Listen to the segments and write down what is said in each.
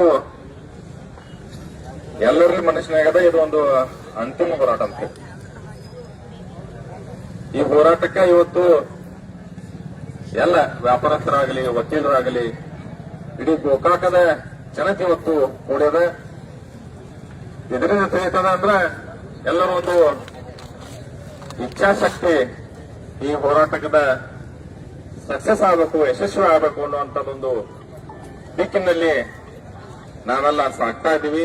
ಇವತ್ತು ಎಲ್ಲರ ಮನಸ್ಸಿನಾಗದ ಇದು ಅಂತಿಮ ಹೋರಾಟ ಅಂತ ಈ ಹೋರಾಟಕ್ಕೆ ಇವತ್ತು ಎಲ್ಲ ವ್ಯಾಪಾರಸ್ಥರಾಗಲಿ, ವಕೀಲರಾಗಲಿ, ಇಡೀ ಗೋಕಾಕದ ಜನತೆ ಇವತ್ತು ಕೂಡ್ಯದ ಇದರಿಂದ ತಿಳಿತದ ಅಂದ್ರೆ ಎಲ್ಲರೂ ಒಂದು ಇಚ್ಛಾಶಕ್ತಿ ಈ ಹೋರಾಟದ ಸಕ್ಸಸ್ ಆಗಬೇಕು, ಯಶಸ್ವಿ ಆಗಬೇಕು ಅನ್ನುವಂಥದ್ದೊಂದು ದಿಕ್ಕಿನಲ್ಲಿ ನಾವೆಲ್ಲ ಸಾಕ್ತಾ ಇದ್ದೀವಿ.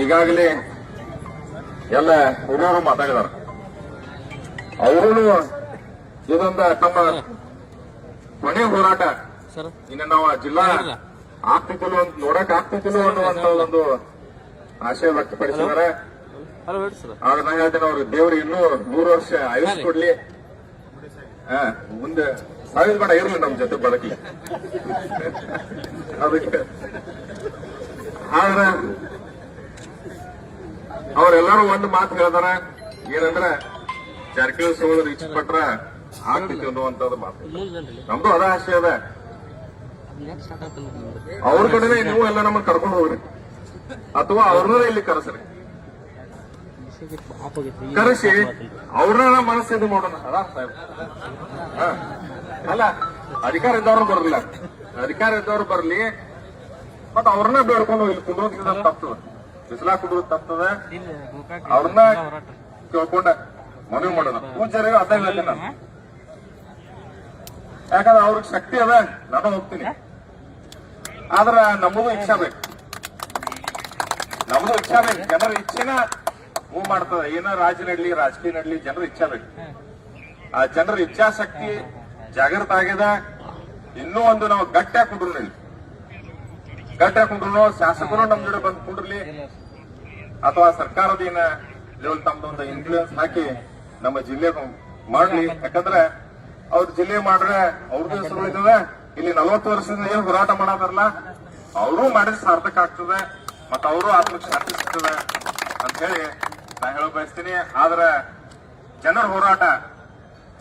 ಈಗಾಗಲೇ ಎಲ್ಲ ಹುಡುಗರು ಮಾತಾಡಿದಾರೆ ಅವರು ಇದೊಂದು ತಮ್ಮ ಕೊನೆ ಹೋರಾಟ. ಇನ್ನು ನಾವು ಆ ಜಿಲ್ಲಾ ಆಗ್ತಿದ್ದಿಲ್ಲ ಅಂತ ನೋಡಕ್ ಆಗ್ತಿದ್ದಿಲ್ಲ ಅನ್ನುವಂತ ಒಂದು ಆಶಯ ವ್ಯಕ್ತಪಡಿಸಿದ್ದಾರೆ. ಆಗ ನಾ ಹೇಳ್ತೇನೆ ಅವ್ರಿಗೆ ದೇವ್ರು ಇನ್ನೂ ನೂರು ವರ್ಷ ಆಯುಷ್ ಕೊಡ್ಲಿ. ಮುಂದೆ ಸಾವಿರ ಬೇಡ, ಇರಲಿ ನಮ್ ಜೊತೆ ಬದುಕಲಿ ಅದಕ್ಕೆ. ಆದ್ರೆ, ಅವರೆಲ್ಲರೂ ಒಂದು ಮಾತು ಹೇಳ್ತಾರ. ಏನಂದ್ರೆ ಜಾರಕಿಹೊಳಿ ಸಹೋದರ ಇಚ್ಛೆ ಪಟ್ರ ಆಗ್ತೈತಿ ಅನ್ನುವಂಥದ್ದು ಮಾತು. ನಮ್ದು ಅದ ಆಸೆ ಅದ ಅವ್ರ ಕಡೆನೆ ನೀವು ಎಲ್ಲ ನಮ್ಮನ್ನ ಕರ್ಕೊಂಡು ಹೋಗ್ರಿ. ಅಥವಾ ಅವ್ರನ್ನ ಇಲ್ಲಿ ಕರೆಸ್ರಿ. ಕರೆಸಿ, ಅವ್ರನ್ನ ಮನಸ್ಸಿದ್ದು ಮಾಡೋಣ ಅದ ಸಾಹೇಬ್. ಅಲ್ಲ ಅಧಿಕಾರ ಇದ್ದವ್ರು ಬರಲಿಲ್ಲ. ಅಧಿಕಾರ ಇದ್ದವ್ರು ಬರ್ಲಿ ಮತ್ತ ಅವ್ರನ್ನ ಬೇಡ್ಕೊಂಡು ಇಲ್ಲಿ ಕುಂದ್ರೋದ್ರಿಂದ ತಪ್ತದ ಬಿಸಿಲಾ ಕುಂದ್ರೋದ್ ಗೋಕಾಕ್ ಅವ್ರನ್ನ ಕೇಳ್ಕೊಂಡ. ಮನವಿ ಮಾಡೋಣ. ಪೂಜಾರಿ ಅದ ಹೇಳ್ತೀನಿ ನಾನು. ಯಾಕಂದ್ರೆ ಅವ್ರಿಗೆ ಶಕ್ತಿ ಅದ ನಾನು ಹೋಗ್ತೀನಿ. ಆದ್ರ ನಮಗೂ ಇಚ್ಛಾ ಬೇಕು. ನಮಗೂ ಇಚ್ಛಾ ಬೇಕು. ಜನರ ಇಚ್ಛೆನ ಮೂವ್ ಮಾಡ್ತದ. ಏನ ರಾಜ್ಯ ನಡ್ಲಿ ರಾಜಕೀಯ ನಡ್ಲಿ ಜನರ ಇಚ್ಛಾ ಬೇಕು. ಆ ಜನರ ಇಚ್ಛಾಶಕ್ತಿ ಜಾಗೃತ ಆಗ್ಯದ ಇನ್ನೂ ಒಂದು ನಾವು ಗಟ್ಟಿ ಕುಂಡ್ರು ಇಲ್ಲಿ ಗಟ್ಟಿ ಕುಂಡ್ರು ಶಾಸಕರು ನಮ್ ಜೊತೆ ಬಂದು ಕುಂಡ್ರಲಿ ಅಥವಾ ಸರ್ಕಾರದ ಏನ ಲೆವೆಲ್ ತಮ್ದೊಂದು ಇನ್ಫ್ಲೂಯೆನ್ಸ್ ಹಾಕಿ ನಮ್ಮ ಜಿಲ್ಲೆ ಮಾಡ್ಲಿ. ಯಾಕಂದ್ರೆ ಅವ್ರ ಜಿಲ್ಲೆ ಮಾಡ್ರೆ ಅವ್ರದ್ದು ಹೆಸರು ಉಳಿತದ. ಇಲ್ಲಿ ನಲವತ್ತು ವರ್ಷದಿಂದ ಏನು ಹೋರಾಟ ಮಾಡತಾರಲ್ಲ ಅವರು ಮಾಡಿದ್ರೆ ಸಾರ್ಥಕ ಆಗ್ತದೆ. ಮತ್ತ ಅವರು ಆತ್ಮಕ್ಕೆ ಶಾಂತಿ ಸಿಗ್ತದೆ. ಅಂತ ಹೇಳಿ ನಾ ಹೇಳ ಬಯಸ್ತೀನಿ. ಆದ್ರೆ ಜನರ ಹೋರಾಟ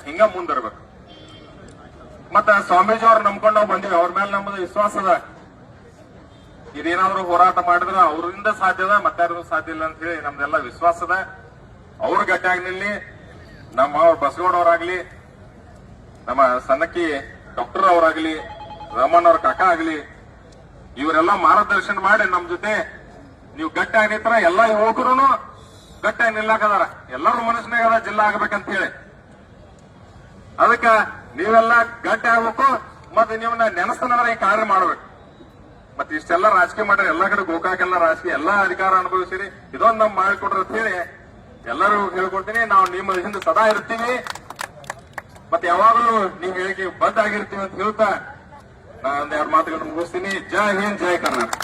ಹಿಂಗ ಮುಂದಿರ್ಬೇಕು ಮತ್ತ ಸ್ವಾಮೀಜಿ ಅವ್ರು ನಂಬ್ಕೊಂಡು ನಾವು ಬಂದಿವಿ. ಅವ್ರ ಮೇಲೆ ನಮ್ಮದು ವಿಶ್ವಾಸ ಅದ. ಇದೇನಾದ್ರೂ ಹೋರಾಟ ಮಾಡಿದ್ರೆ ಅವರಿಂದ ಸಾಧ್ಯದ ಮತ್ತಾರ್ದು ಸಾಧ್ಯ ಇಲ್ಲ ಅಂತ ಹೇಳಿ ನಮ್ದೆಲ್ಲ ವಿಶ್ವಾಸ ಅದ. ಅವ್ರ ಗಟ್ಟಿಯಾಗಿ ನಿಲ್ಲಿ, ನಮ್ಮ ಅವ್ರ ಬಸಗೌಡವ್ರಾಗ್ಲಿ, ನಮ್ಮ ಸನ್ನಕ್ಕಿ ಡಾಕ್ಟರ್ ಅವರಾಗ್ಲಿ, ರಮಣ್ ಅವ್ರ ಕಾಕ ಆಗ್ಲಿ, ಇವರೆಲ್ಲ ಮಾರ್ಗದರ್ಶನ ಮಾಡಿ ನಮ್ ಜೊತೆ ನೀವು ಗಟ್ಟಿಯಾಗಿ ನಿಂತರ ಎಲ್ಲಾ ಯುವಕರು ಗಟ್ಟಿಯಾಗಿ ನಿಲ್ಲಾಕದಾರ ಎಲ್ಲರೂ ಮನಸ್ಸಿನಾಗ ಅದ, ಜಿಲ್ಲಾ ಆಗ್ಬೇಕಂತ ಹೇಳಿ. ಅದಕ್ಕ ನೀವೆಲ್ಲ ಗಟ್ಟಿ ಆಗ್ಬೇಕು ಮತ್ತೆ ನೀವನ್ನ ನೆನಸ್ತನಂದ್ರೆ ಈ ಕಾರ್ಯ ಮಾಡ್ಬೇಕು. ಮತ್ತೆ ಇಷ್ಟೆಲ್ಲ ರಾಜಕೀಯ ಮಾಡ್ರಿ ಎಲ್ಲಾ ಕಡೆ ಗೋಕಾಕೆಲ್ಲ ರಾಜಕೀಯ ಎಲ್ಲಾ ಅಧಿಕಾರ ಅನುಭವಿಸಿರಿ. ಇದೊಂದು ನಮ್ ಮಾಡಿಕೊಡ್ರಿ ಅಂತ ಹೇಳಿ ಎಲ್ಲರೂ ಹೇಳ್ಕೊಡ್ತೀನಿ. ನಾವು ನಿಮ್ಮ ಹಿಂದೆ ಸದಾ ಇರ್ತೀವಿ. ಮತ್ತೆ ಯಾವಾಗಲೂ ನೀವು ಹೇಳಿಕೆ ಬದ್ಧ ಆಗಿರ್ತೀವಿ ಅಂತ ಹೇಳ್ತಾ ನಾ ಎರಡು ಮಾತುಗಳನ್ನು ಮುಗಿಸ್ತೀನಿ. ಜೈ ಹಿಂದ್, ಜೈ ಕರ್ನಾಟಕ.